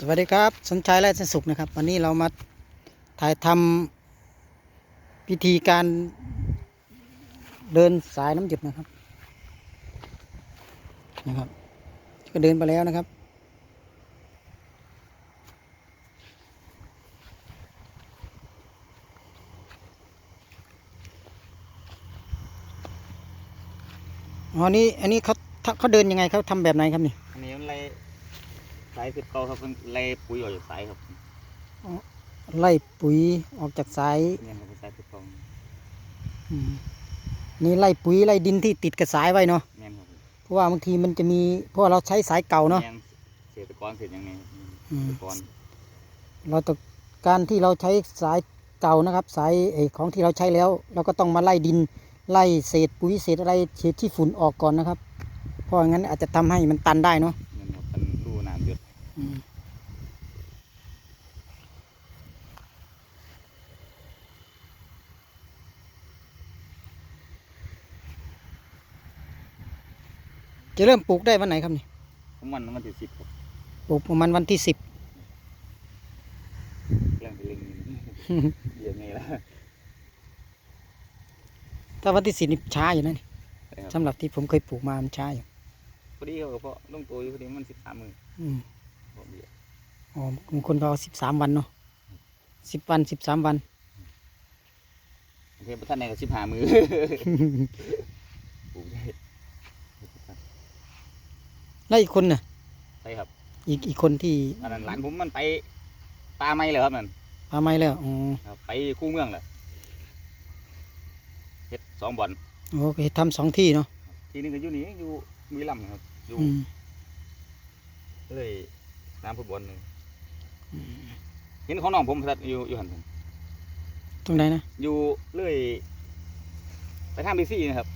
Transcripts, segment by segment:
สวัสดีครับสนใจและสนสุขนะครับ วันนี้เรามาถ่ายทำพิธีการเดินสายน้ำหยดนะครับนะครับ ก็เดินไปแล้วนะครับอ๋อนี่อันนี้เขาเขาเดินยังไงเขาทำแบบไหนครับนี่อันนี้มันไล่สายสิบเก้าครับมันไล่ปุ๋ยออกจากสายครับไล่ปุ๋ยออกจากสายเนี่ยครับเป็นสายสิบเก้าอืมนี่ไล่ปุ๋ยไล่ดินที่ติดกับสายไว้เนาะแม่นครับเพราะว่าบางทีมันจะมีเพราะว่าเราใช้สายเก่าเนาะแม่นเศษตะกอนเศษยังไงอืมตะกอนเราต้องการที่เราใช้สายเก่านะครับ สายไอ้ของที่เราใช้แล้ว เราก็ต้องมาไล่ดินไล่เศษปุ๋ยเศษอะไรเศษที่ฝุ่นออกก่อนนะครับ เพราะงั้นอาจจะทำให้มันตันได้เนาะ แม่นครับมันรูน้ำหยด อืม จะเริ่มปลูกได้วันไหนครับนี่ของมันมันที่สิบครับปลูกประมาณวันที่สิบเรื่องเป็นเรื่องนี้เดี๋ยวไงล่ะถ้าวันที่สิบนี่ช้าอยู่นะนี่ใช่ครับสำหรับที่ผมเคยปลูกมามันช้าอยู่พอดีเขาก็เพาะลงตัวอยู่พอดีมันสิบสามมืออืมพอเบี้ยอ๋อบางคนก็สิบสามวันเนาะสิบวันสิบสามวันโอเคท่านไหนก็สิบห้ามือปลูกได้ แล้วอีกคนน่ะใช่ครับ อีกอีกคนที่อันนั้นหลานผมมันไปปลาไม้เลยครับนั่นมาไม่แล้วอ๋อครับไปคู่เมืองเลยเฮ็ดสองบ่อนโอเคทำสองที่เนาะทีหนึงก็อยู่นี่อยู่บุรีรัมย์ครับอยู่อืมเลยน้ำฟุตบอลเลยเห็นของน้องผมพัดอยู่อยู่หันผมตรงไหนนะอยู่เลยไปทางบีซี่นะครับ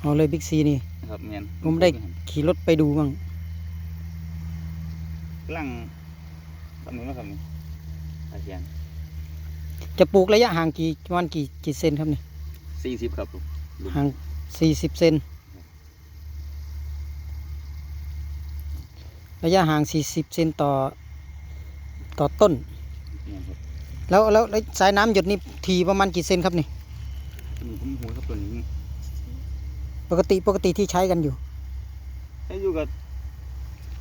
เอาเลยบิ๊กซีนี่นะครับเมียนผมได้ขี่รถไปดูบ้างกำ ลังทำนึงนะครับนี่อาเซียนจะปลูกระยะห่างกี่ประมาณกี่กี่เซนครับนี่สี่สิบครับผมห่างสี่สิบเซนระยะห่างสี่สิบเซนต่อต่อต้นเมียนครับแล้วแล้วแล้วสายน้ำหยดนี่ทีประมาณกี่เซนครับนี่ตัวนี้ผมหูครับตัวนี้ปกติปกติที่ใช้กันอยู่ถ้าอยู่กับ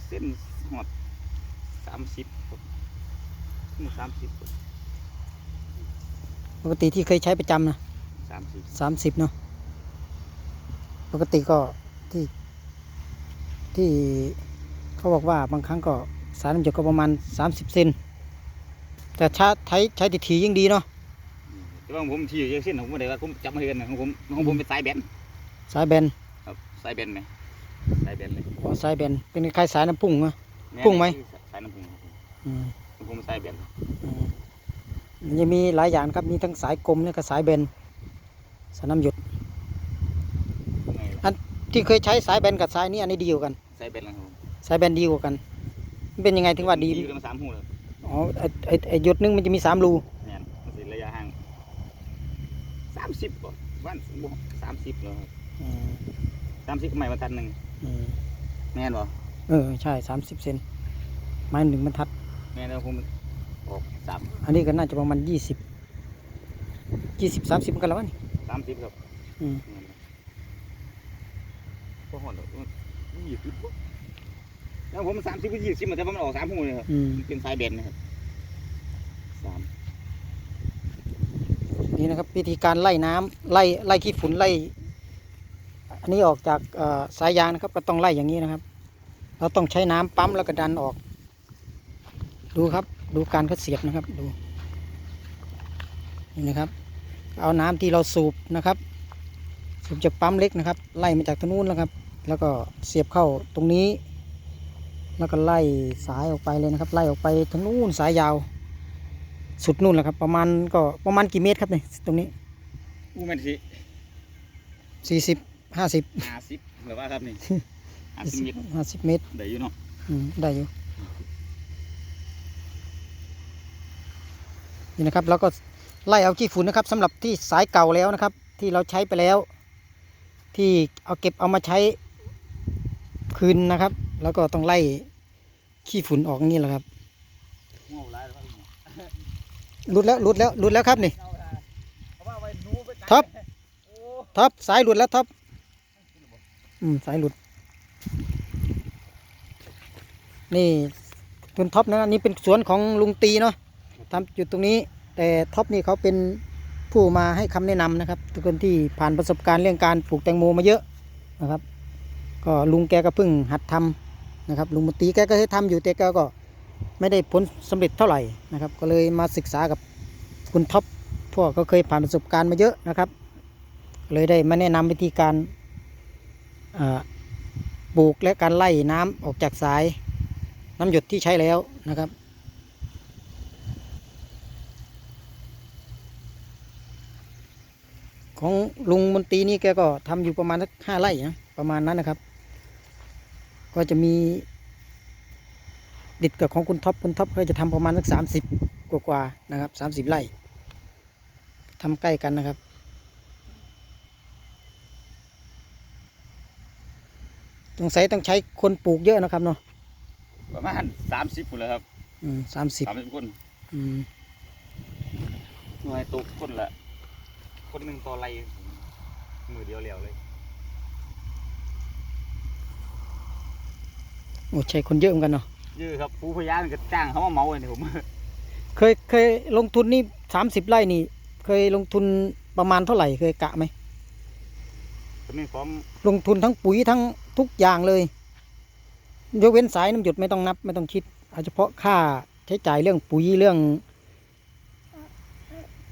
เส้นหอดสามสิบครับสามสิบปกติที่เคยใช้ประจำนะสามสิบสามสิบเนาะปกติก็ที่ที่เขาบอกว่าบางครั้งก็สายน้ำหยดก็ประมาณสามสิบเซนแต่ถ้าใช้ใช้ติทียิ่งดีเนาะแต่ว่าของผมที่อยู่เส้นของผมไม่ได้ว่าผมจับมาเห็นนะของผมของผมเป็นสายแบนสายแบนครับสายแบนไหมสายแบนเลยอ๋อสายแบนเป็นคล้ายๆสายน้ำพุ่งนะแม่พุ่งไหมสาย น้ำพุ่งครับผมอืมของผมสายแบนอืมมันจะมีหลายอย่างครับมีทั้งสายกลมและก็สายแบนสายน้ำหยดไงล่ะที่เคยใช้สายแบนกับสายนี้อันนี้ดีกว่ากัน สายแบนนะครับผมสายแบนดีกว่ากันมันเป็นยังไงถึงว่าดีอยู่กันมาสามหูเลยอ๋อไอไอไอหยดนึงมันจะมีสามรูเนี่ยมันสิระยะห่างสามสิบก่อนวันสามสิบเลยอืมสามสิบไม่มาตันหนึ่งอืมแม่นบ่เออใช่สามสิบเซน ไม้หนึ่งบรรทัด แม่นแล้วผมออกสามอันนี้ก็น่าจะประมาณยี่สิบยี่สิบสามสิบกันแล้ววะนี่สามสิบครับอืมแม่นบ่หอดดอกยี่สิบบ่แล้วผมสามสิบก็ยี่สิบแต่ว่ามันออกสามหูเลยครับอืมมันเป็นสายแบนนะครับสามนี่นะครับวิธีการไล่น้ำไล่ไล่ขี้ฝุ่นไล่ อันนี้ออกจากเอ่อสายยางนะครับ ก็ต้องไล่อย่างนี้นะครับ เราต้องใช้น้ำปั๊มแล้วก็ดันออก ดูครับ ดูการเขาเสียบนะครับ ดู นี่นะครับ เอาน้ำที่เราสูบนะครับ สูบจากปั๊มเล็กนะครับ ไล่มาจากตรงนู้นแล้วครับ แล้วก็เสียบเข้าตรงนี้ แล้วก็ไล่สายออกไปเลยนะครับ ไล่ออกไปทางนู้นสายยาว สุดนู่นแหละครับ ประมาณก็ประมาณกี่เมตรครับเนี่ยตรงนี้อู้แม่นสิสี่สิบห้าสิบห้าสิบหรือว่าครับนี่ห้าสิบเมตรห้าสิบเมตรได้อยู่เนาะอืมได้อยู่ นี่นะครับแล้วก็ไล่เอาขี้ฝุ่นนะครับสำหรับที่สายเก่าแล้วนะครับ ที่เราใช้ไปแล้ว ที่เอาเก็บเอามาใช้คืนนะครับ แล้วก็ต้องไล่ขี้ฝุ่นออกนี้แหละครับหลุดแล้วหลุดแล้วหลุดแล้วครับนี่เอาว่าไว้หนูไปกัดท็อปท็อปสายหลุดแล้วท็อปอืมสายหลุด นี่คุณท็อปนะอันนี้เป็นสวนของลุงตีเนาะ ทำจุดตรงนี้ แต่ท็อปนี่เขาเป็นผู้มาให้คำแนะนำนะครับ ทุกคนที่ผ่านประสบการณ์เรื่องการปลูกแตงโมมาเยอะนะครับ ก็ลุงแกก็เพิ่งหัดทำนะครับ ลุงมตีแกก็เคยทำอยู่แต่แกก็ไม่ได้ผลสำเร็จเท่าไหร่นะครับ ก็เลยมาศึกษากับคุณท็อปพวกก็เคยผ่านประสบการณ์มาเยอะนะครับเลยได้มาแนะนำวิธีการปลูกและการไล่น้ำออกจากสายน้ำหยดที่ใช้แล้วนะครับ ของลุงมนตรีนี่แกก็ทำอยู่ประมาณสักห้าไร่นะประมาณนั้นนะครับ ก็จะมีดิดกับของคุณท็อปคุณท็อปก็จะทำประมาณสักสามสิบกว่าๆนะครับสามสิบไร่ทำใกล้กันนะครับสงสัยต้องใช้คนปลูกเยอะนะครับเนาะประมาณสามสิบคนเลยครับ อืมสามสิบสามสิบคน อืมหน่วยตกคนละ คนหนึ่งต่อไรมือเดียวเหลียวเลยโอ้ใช้คนเยอะเหมือนกันเนาะยือครับผู้พยานก็จ้างเขามาเมาเลยนี่ผมเคยเคยลงทุนนี่สามสิบไร่นี่ เคยลงทุนประมาณเท่าไหร่เคยกะไหมก็มีของลงทุนทั้งปุ๋ยทั้งทุกอย่างเลย ยกเว้นสายน้ำหยดไม่ต้องนับไม่ต้องคิดเอาเฉพาะค่าใช้จ่ายเรื่องปุ๋ยเรื่อง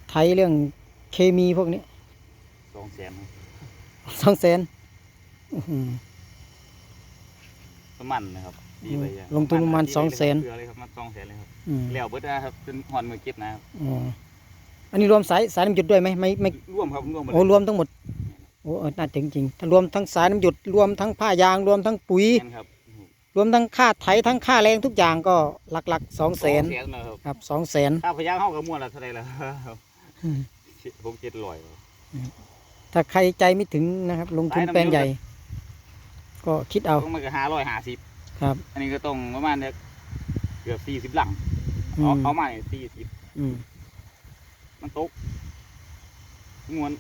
ไถเรื่อง เคมีพวกนี้สองแสนสองแสนประมาณนะครับดีไปอะลงทุนประมาณดีไปสองแสนเกลือเลยครับมาสองแสนเลยครับอืมแล้วเบิดนะครับเป็นหอนมือเก็บนะครับอ๋ออันนี้รวมสายสายน้ำหยดด้วยไหมไม่ไม่ร่วมครับร่วมหมดโอ้รวมทั้งหมดโอ้เออน่าจริงจริงๆถ้ารวมทั้งสายน้ำหยดรวมทั้งผ้ายางรวมทั้งปุ๋ยแม่นครับรวมทั้งค่าไถทั้งค่าแรงทุกอย่างก็หลักๆสองแสนสองนะครับครับสองแสนถ้าพยานเขาก็ม้วนละเท่าไหรละ หกเจ็ดร้อยถ้าใครใจไม่ถึงนะครับ ลงทุนสายน้ำแปลงหยดใหญ่ ก็คิดเอาต้องมันก็ห้าร้อยห้าสิบครับ อันนี้ก็ต้องประมาณเนี่ยเกือบสี่สิบหลังอืเอามเอามาเนี่ยสี่สิบอืมมันตกมวน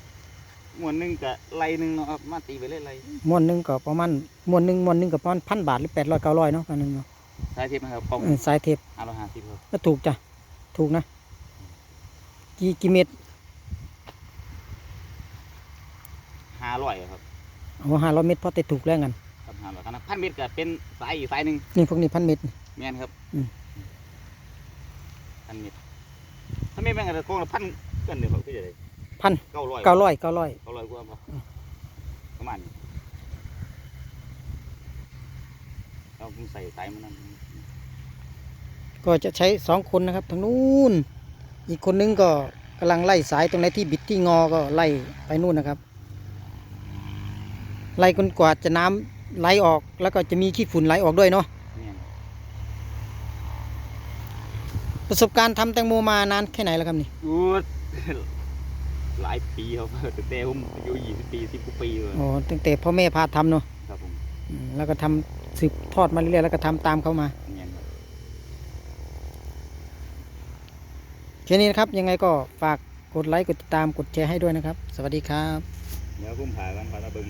มวนหนึ่งกับไรหนึ่งเนาะครับมาตีไปเรื่อยไรม้วนหนึ่งก็ประมาณม้วนหนึ่งม้วนหนึ่งก็ประมาณพันบาทหรือแปดร้อยเก้าร้อยเนาะพันหนึ่งเนาะสายเทปนะครับกล้องเออสายเทปห้าร้อยห้าสิบครับก็ถูกจ้ะถูกนะ กี่กี่เมต รห้าร้อยครับเอาห้าร้อยเมตรพอแต่ถูกแล้วกันครับห้าร้อยขนาดพันเมตรก็เป็นสายอีกสายหนึ่งนี่พวกนี้พันเมตร แม่นครับอืม พันเมตรถ้าไม่แม่งก็กล้องละพันเกินเดี๋ยวเขาก็จะได้พันเก้าร้อยเก้าร้อยเก้าร้อย เก้าร้อยกว่าปะอืม ประมาณนี้เราเพิ่งใส่สายมันนั่นก็จะใช้สองคนนะครับทางนู้นอีกคนนึงก็กำลังไล่สายตรงไหนที่บิดที่งอก็ไล่ไปนู่นนะครับ ไล่จนกว่าจะน้ำไหลออก แล้วก็จะมีขี้ฝุ่นไหลออกด้วยเนาะเนี่ยประสบการณ์ทำแตงโมมานานแค่ไหนแล้วครับนี่อู้หลายปีครับตั้งแต่ผมอายุยี่สิบปีสิบกว่าปีเลยอ๋อตั้งแต่พ่อแม่พาทำเนาะครับผมอืมแล้วก็ทำสืบทอดมาเรื่อยๆแล้วก็ทำตามเขามาเนี่ยครับแค่นี้นะครับยังไงก็ฝากกดไลค์กดติดตามกดแชร์ให้ด้วยนะครับ สวัสดีครับ เดี๋ยวผมผ่ากันผ่าตะเบิง